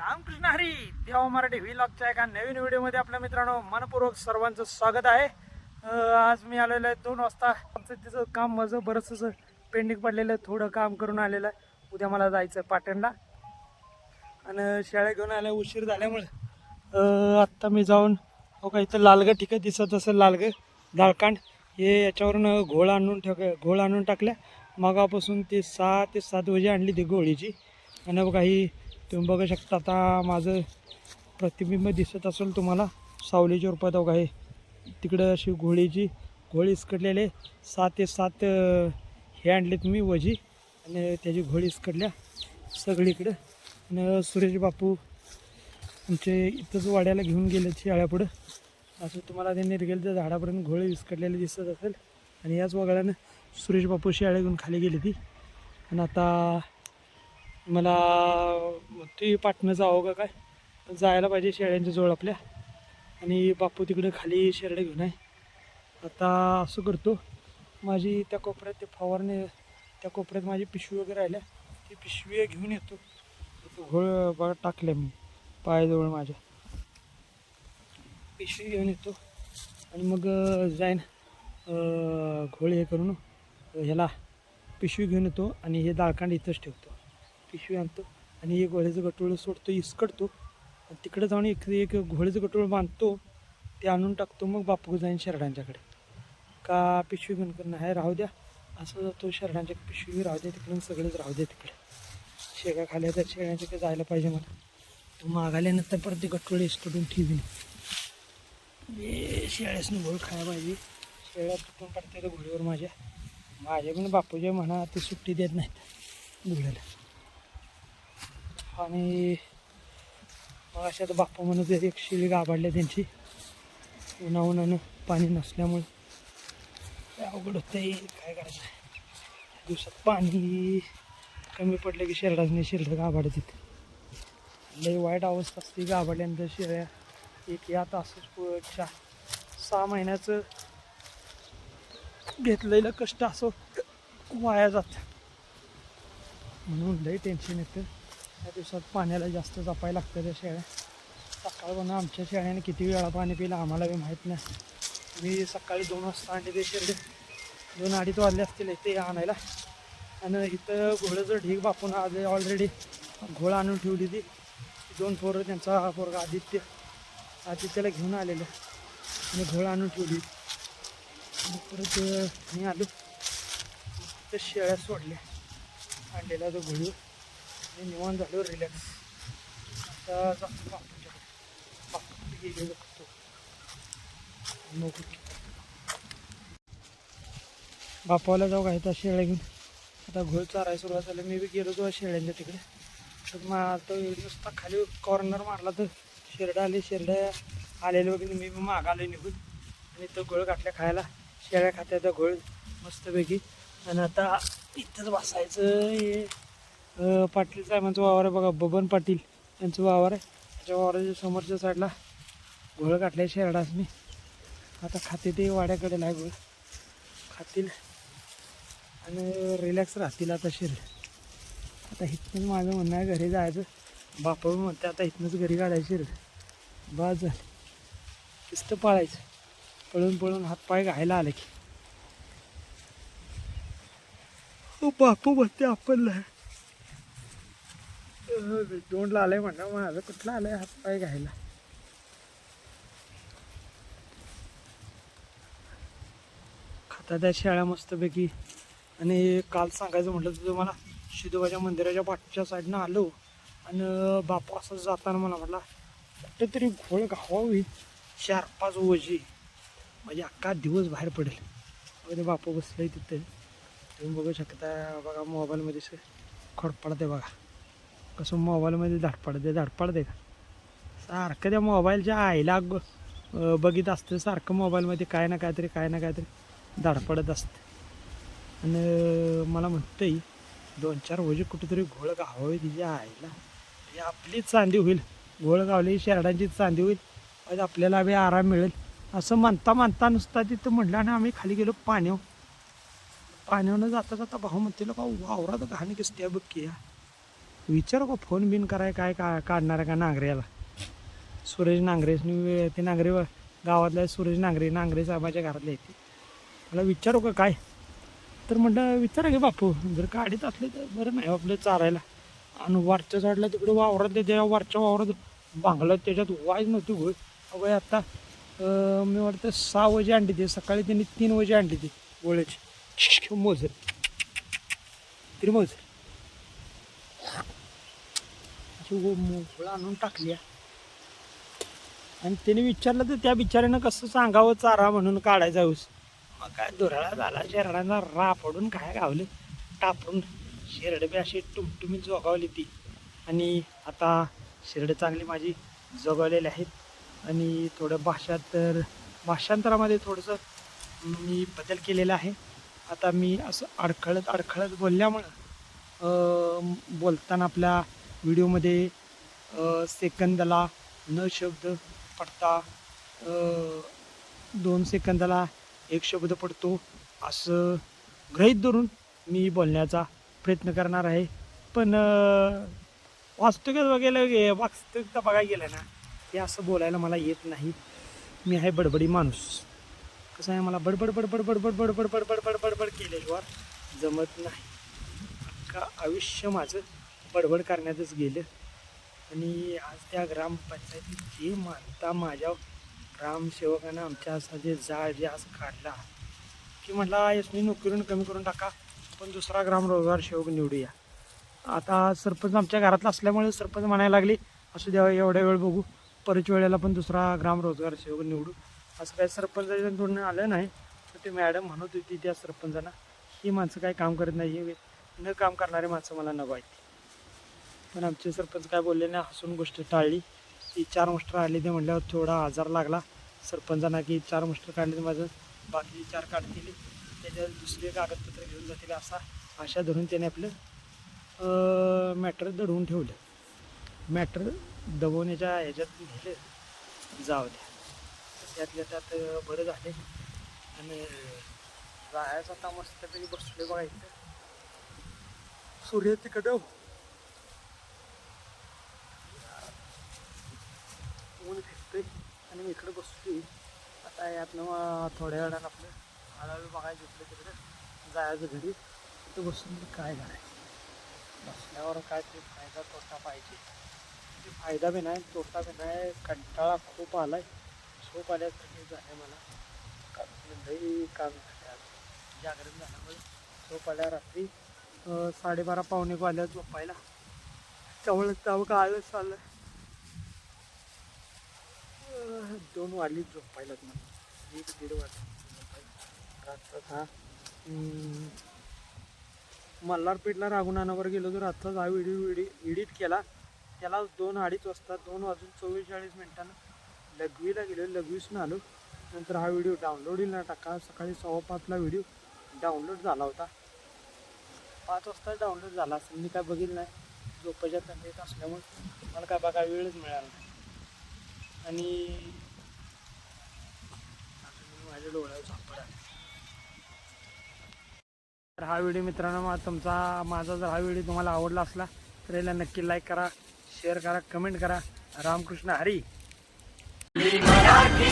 रामकृष्ण हरी देवा मराठी व्लॉगच्या एका नवीन व्हिडिओमध्ये आपल्या मित्रांनो मनपूर्वक सर्वांचं स्वागत आहे. आज मी आलेलो आहे दोन वाजता. आमचं तिचं काम माझं बरंचसं पेंडिंग पडलेलं आहे. थोडं काम करून आलेलं आहे. उद्या मला जायचं आहे पाटणला. आणि शाळा घेऊन आल्या उशीर झाल्यामुळे. आत्ता मी जाऊन हो का इथं लालगं ठीक आहे दिसत असेल लालगं दाळकांड. हे याच्यावरून घोळ आणून ठेव घोळ आणून टाकल्या. मगापासून ते सहा ते सात वाजे आणली ती गोळीची आणि बघा ही तुम्ही बघू शकता आता माझं प्रतिबिंब दिसत असेल तुम्हाला. सावलीच्या रूपात बघा आहे तिकडं अशी घोळीची घोळी इसकडलेले सात ते सात हे आणले तुम्ही वजी. आणि त्याची घोळी इसकडल्या सगळीकडं. आणि सुरेश बापू आमचे इथंच वाड्याला घेऊन गेले शाळ्यापुढं असं तुम्हाला ते तर झाडापर्यंत घोळे विस्कटलेले दिसत असेल. आणि याच वगळ्यानं सुरेश बापू शाळा घेऊन खाली गेली ती. आणि आता मला ती पाटणं जावं का काय? जायला पाहिजे शेळ्यांच्या जवळ आपल्या. आणि बापू तिकडे खाली शेरडे घेऊन आहे. आता असं करतो माझी त्या कोपऱ्यात ते फवारणे त्या कोपऱ्यात माझी पिशवी वगैरे राहिल्या. ती पिशवी घेऊन येतो. घोळ बघा टाकल्या मी पायाजवळ माझ्या. पिशवी घेऊन येतो. आणि मग जाईन घोळ हे करून ह्याला पिशवी घेऊन येतो आणि हे दाळकांड इथंच ठेवतो. पिशवी आणतो आणि एक घोड्याचं गटोळं सोडतो इसकडतो. आणि तिकडे जाऊन एक एक घोड्याचं गटोळं बांधतो ते आणून टाकतो मग बापू जाईन शरडांच्याकडे का पिशवी घेऊन करणं? आहे राहू द्या. असं जातो शरडांच्या पिशवी राहू द्या तिकडून सगळेच राहू द्या तिकडे. शेगा खाल्या तर शेळ्यांच्याकडे जायला पाहिजे मला. मागाल्यानंतर परत ते गटोळे इसकडून ठेवीन. हे शेळ्यासनं घोळ खायला पाहिजे. शेळ्या तुटून पडते घोडीवर माझ्या. माझ्या पण बापूजे म्हणा ते सुट्टी देत नाहीत. घोड्याला आणि मग अशा तर बाप्पा म्हणत एक शिली गाभाडल्या त्यांची. उन्हा उन्हानं पाणी नसल्यामुळे. काय अवघड होतं काय करायचं? दिवसात पाणी कमी पडलं की शेरडाच शेरडं गाभाडत तिथे लई वाईट अवस्था असते गाभाडल्यानंतर शेळ्या एक या तासच पु- सहा महिन्याचं घेतलेलं कष्ट असं वाया जात. म्हणून लई टेन्शन येतं. या दिवसात पाण्याला जास्त जपायला लागतं त्या शेळ्या. सकाळपासून आमच्या शेळ्याने किती वेळा पाणी पिलं आम्हाला बी माहीत नाही. मी सकाळी दोन वाजता आणले ते शेरडे दोन अडीच वाजले असतील ते आणायला. आणि इथं घोड्याचं ढीग बापून आज ऑलरेडी घोळ आणून ठेवली ती दोन पोरं त्यांचा पोरगा आदित्य आदित्यला घेऊन आलेलं. आणि घोळ आणून ठेवली. परत मी आलो. तर शेळ्या सोडल्या. आणलेला तो घोडी. हे निवांत झालं रिलॅक्स आता जातो बापूंच्याकडे बापूकडे गेले बघतो. मग बापाला जाऊ काय त्या शेळ्या घेऊन. आता घोळ चारायला सुरुवात झाली. मी बी गेलो तो शेळ्यांच्या तिकडे. तर मग तो नुसता खाली कॉर्नर मारला तर शेरडा आले. शेरड्या आलेले वगैरे मी बी माग आलो निघून. आणि तो घोळ घातल्या खायला. शेळ्या खात्या त्या घोळ मस्तपैकी. आणि आता इथंच बसायचं हे पाटील साहेबांचं वावर आहे बघा बबन पाटील यांचं वावर आहे. त्याच्या वावराच्या समोरच्या साईडला घोळ घातल्या शेरडासनी आता खाते ते वाड्याकडे आहे घोळ खातील. आणि रिलॅक्स राहतील आता शरीर. आता इथनंच माझं म्हणणं आहे घरी जायचं. बापा म्हणते आता इथनंच घरी काढायचं शिर बस झालं. किस्त पाळायचं. पळून पळून हातपाय घायला आले की. बापू म्हणते आपण तोंडला आलंय म्हणा माझं कुठला आलंय? हातपाय घ्यायला. खाता त्या शेळ्या मस्तपैकी. आणि काल सांगायचं म्हटलं तुझं मला शिदोबाच्या मंदिराच्या पाठच्या साईडनं आलो. आणि बापा असं जाताना मला म्हटला कुठेतरी घोळ घावावी. चार पाच वजी म्हणजे अख्खा दिवस बाहेर पडेल. मग बापा बापू तिथे. तुम्ही बघू शकता बघा मोबाईलमध्ये खडपडते बघा. कसं मोबाईलमध्ये धाडपडते दे का सारखं त्या मोबाईलच्या आईला बघित असतं सारखं मोबाईलमध्ये काय ना काहीतरी काय ना काहीतरी धाडपडत असतं. आणि मला म्हणतंय दोन चार वजे कुठेतरी घोळ गावावे तिच्या आईला. म्हणजे आपलीच चांदी होईल. घोळ गावली शेरडांचीच चांदी होईल. आज आपल्याला बी आराम मिळेल. असं म्हणता म्हणता नुसता तिथं म्हटलं आणि आम्ही खाली गेलो पाण्यावर. पाण्यावरनं जाता जाता भाऊ म्हणते का वावरात घाण किसते बघ की. या विचारू का फोन बिन कराय काय का काढणार आहे का नांगऱ्याला? सुरेश नांगरेसनी ते नांगरे गावातल्या सुरेश नांगरे नांगरे साहेबाच्या घरातले येते मला विचारू का काय? तर म्हटलं विचारा घे बापू जर काढीत असले तर बरं नाही आपलं चारायला आणि वरच्या साईडला तिकडे वावरात त्या वरच्या वावरात बांगला त्याच्यात वाज नव्हती होय अगं आत्ता मी वाटतं सहा वजे अंडी दे सकाळी त्यांनी तीन वजे अंडी दे गोळ्याची. मोजर. तरी मोजर. अशी गो- हो आणून टाकली आणि त्याने विचारलं तर त्या बिचाऱ्यानं कसं सांगावं चारा म्हणून काढायचा ऊस. मग काय दुराळा झाला शेरडांना रा पडून काय गावले? टापडून शेरड बी अशी टुमटुमी जोगावली ती. आणि आता शेरडं चांगली माझी जगवलेली आहेत. आणि थोडं भाषा तर भाषांतरामध्ये थोडंसं मी बदल केलेला आहे. आता मी असं अडखळत अडखळत बोलल्यामुळं बोलताना आपल्या व्हिडिओमध्ये सेकंदाला न शब्द पडता दोन सेकंदाला एक शब्द पडतो. असं गृहीत धरून मी बोलण्याचा प्रयत्न करणार आहे. पण अं, बघायला वास्तविकता बघायला गेलं ना हे असं बोलायला मला येत नाही. मी आहे बडबडी माणूस. कसं आहे मला बडबड बडबड बडबड बडबड बडबड बडबड बडबड केल्याशिवाय जमत नाही. अख्खा आयुष्य माझं बडबड करण्यातच गेलं. आणि आज त्या ग्रामपंचायतीत जे मानता माझ्या ग्रामसेवकानं आमच्या असा जे जाळ जे आज काढला की म्हटला यसनी नोकरीनं कमी करून टाका पण दुसरा ग्राम रोजगार सेवक निवडूया. आता सरपंच आमच्या घरातला असल्यामुळे सरपंच म्हणायला लागले असू द्या एवढ्या वेळ बघू परत वेळेला पण दुसरा ग्राम रोजगार सेवक निवडू. असं काही सरपंचाच्या तोंडून आलं नाही तर ते मॅडम म्हणत होती त्या सरपंचांना ही माणसं काही काम करत नाही न काम करणारे माणसं मला नको आहेत. पण आमचे सरपंच काय बोलले नाही हसून गोष्ट टाळली. ती चार मास्टर आले ते म्हटल्यावर थोडा आजार लागला. सरपंचांना की चार मास्टर काढले तर माझं बाकी चार काढतील. त्याच्या दुसरे कागदपत्र घेऊन जातील असा आशा धरून त्याने आपलं मॅटर दडवून ठेवलं. मॅटर दबवण्याच्या ह्याच्यात नेलं. जाऊ द्या. त्यातल्या त्यात बरं झाले. आणि जायचं आता मस्तपैकी बसले बघायचं सूर्य तिकडं हो. ऊन फिरतोय? आणि मी इकडे बसतोय. आता यातनं थोड्या वेळानं आपलं हळूहळू बघायला घेतलं तिकडं. जायचं घरी. तिथं बसून काय करायचं? बसल्यावर काय ते फायदा तोटा पाहिजे. ते फायदा बी नाही तोटा बी नाही. कंटाळा खूप आलाय. झोप आल्यासारखे झाले मला. कारण लई काम झालं जागरण झाल्यामुळे झोप आल्या रात्री साडेबारा पावणे आल्या झोपायला. त्यामुळे त्यामुळे काय आलंच दोन वाजली झोपायला मला एक दीड वाजता झोपायला. मल्हारपेठला राघुनानावर गेलो तर आत्ताच हा व्हिडिओ एडिट केला. त्याला दोन अडीच वाजता दोन वाजून चोवीस चाळीस मिनिटानं लघवीला गेलो. लघवीसून आलो. नंतर हा व्हिडिओ डाउनलोडिंगला टाका. सकाळी सव्वा पाचला व्हिडिओ डाउनलोड झाला होता. पाच वाजता डाउनलोड झाला. असेल मी काय बघितलं नाही. झोपाच्या थंडीत असल्यामुळे मला काय बघा वेळच मिळाला नाही. आणि माझ्या डोळ्यावर सापड तर हा व्हिडिओ मित्रांनो मा- तुमचा माझा जर हा व्हिडिओ तुम्हाला आवडला असला तर याला नक्की लाईक करा शेअर करा कमेंट करा. रामकृष्ण हरी. मराठी.